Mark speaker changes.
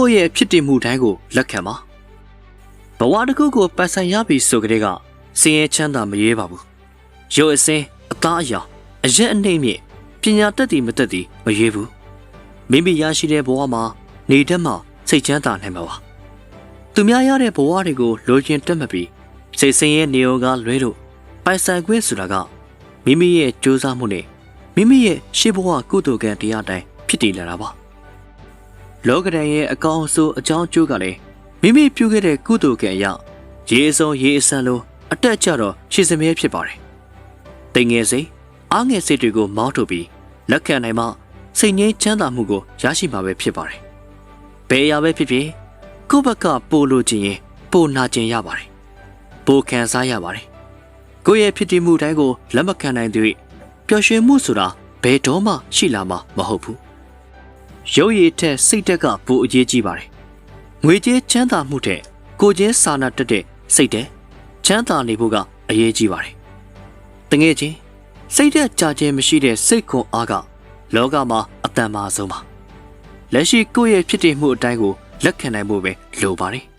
Speaker 1: ကိုယ့်ရဲ့ဖြစ်တည်မှုတိုင်းကိုလက်ခံပါဘဝတစ်ခုကိုပတ်ဆိုင်ရပြီဆိုကြတဲ့ကစင်ရဲချမ်းသာမရေးပါဘူးရုပ်အစင်းအသားအရာအရက်အနှိမ့်မြင့်ပညာတတ်သည်မတတ်သည်မရွေးဘူးမိမိရရှိတဲ့ဘဝမှာနေတတ်မှစိတ်ချမ်းသာနိုင်မှာပါသူများရတဲ့ဘဝတွေကိုလိုချင်တက်မပြီးစိတ်ဆင်းရဲနေရောကလွဲလို့ပိုင်ဆိုင်ခွင့်ဆိုတာကမိမိရဲ့ကြိုးစားမှုနဲ့မိမိရဲ့ရှေ့ဘဝကုသိုလ်ကံတရားတိုင်းဖြစ်တည်လာတာပါ လောကဒဏ်ရဲ့အကောင်းအဆိုးအကြောင်းအကျိုးကလည်းမိမိပြုခဲ့တဲ့ကုသိုလ်ကံအရာရေအစုံရေအဆန်းလိုအတက်အကျတော့ရှည်စမြဲဖြစ်ပါတယ်တိမ်ငယ်စိတ်အားငယ်စိတ်တွေကိုမောင်းထုတ်ပြီးလက်ခံနိုင်မှစိတ်ငြိမ်းချမ်းသာမှုကိုရရှိမှာပဲဖြစ်ပါတယ်ဘယ်အရာပဲဖြစ်ဖြစ်ကိုယ့်ဘက်ကပို့လို့ခြင်းရင်ပို့နာခြင်းရပါတယ်ပို့ခံစားရပါတယ်ကိုယ့်ရဲ့ဖြစ်တည်မှုတိုင်းကိုလက်မခံနိုင်သူပျော်ရွှင်မှုဆိုတာဘယ်တော့မှရှိလာမှာမဟုတ်ဘူး ရုပ်ရည်ထက်စိတ်တက်ကပိုအရေးကြီးပါတယ်ငွေကြေးချမ်းသာမှုတဲ့ကိုယ်ချင်းစာနာတက်တဲ့စိတ်တဲ့ချမ်းသာနေဖို့ကအရေးကြီးပါတယ်တကယ်ချင်းစိတ်သက်ကြခြင်းမရှိတဲ့စိတ်ခွန်အားကလောကမှာအတန်မာဆုံးပါလက်ရှိကိုယ့်ရဲ့ဖြစ်တည်မှုအတိုင်းကိုလက်ခံနိုင်ဖို့ပဲလိုပါတယ်